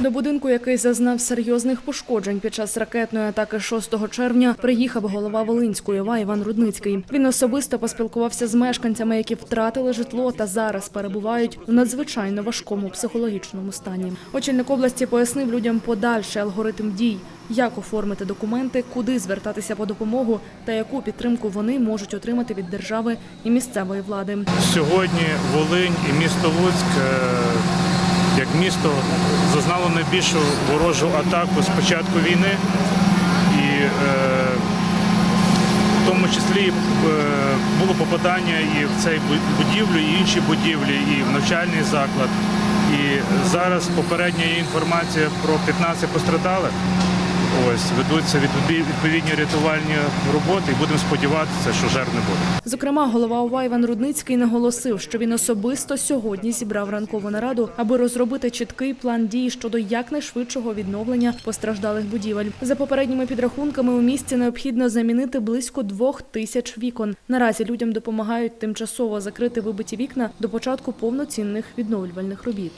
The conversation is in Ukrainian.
До будинку, який зазнав серйозних пошкоджень під час ракетної атаки 6 червня, приїхав голова Волинської ОВА Іван Рудницький. Він особисто поспілкувався з мешканцями, які втратили житло та зараз перебувають в надзвичайно важкому психологічному стані. Очільник області пояснив людям подальший алгоритм дій, як оформити документи, куди звертатися по допомогу та яку підтримку вони можуть отримати від держави і місцевої влади. Сьогодні Волинь і місто Луцьк е, як місто зазнало найбільшу ворожу атаку з початку війни. І е, в тому числі е, було попадання і в цей бу- будівлю, і інші будівлі, і в навчальний заклад. І зараз попередня інформація про 15 постраждалих. Ось ведуться відповідні рятувальні роботи, і будемо сподіватися, що жертв не буде. Зокрема, голова ОВА Іван Рудницький наголосив, що він особисто сьогодні зібрав ранкову нараду, аби розробити чіткий план дій щодо якнайшвидшого відновлення постраждалих будівель. За попередніми підрахунками у місті необхідно замінити близько двох тисяч вікон. Наразі людям допомагають тимчасово закрити вибиті вікна до початку повноцінних відновлювальних робіт.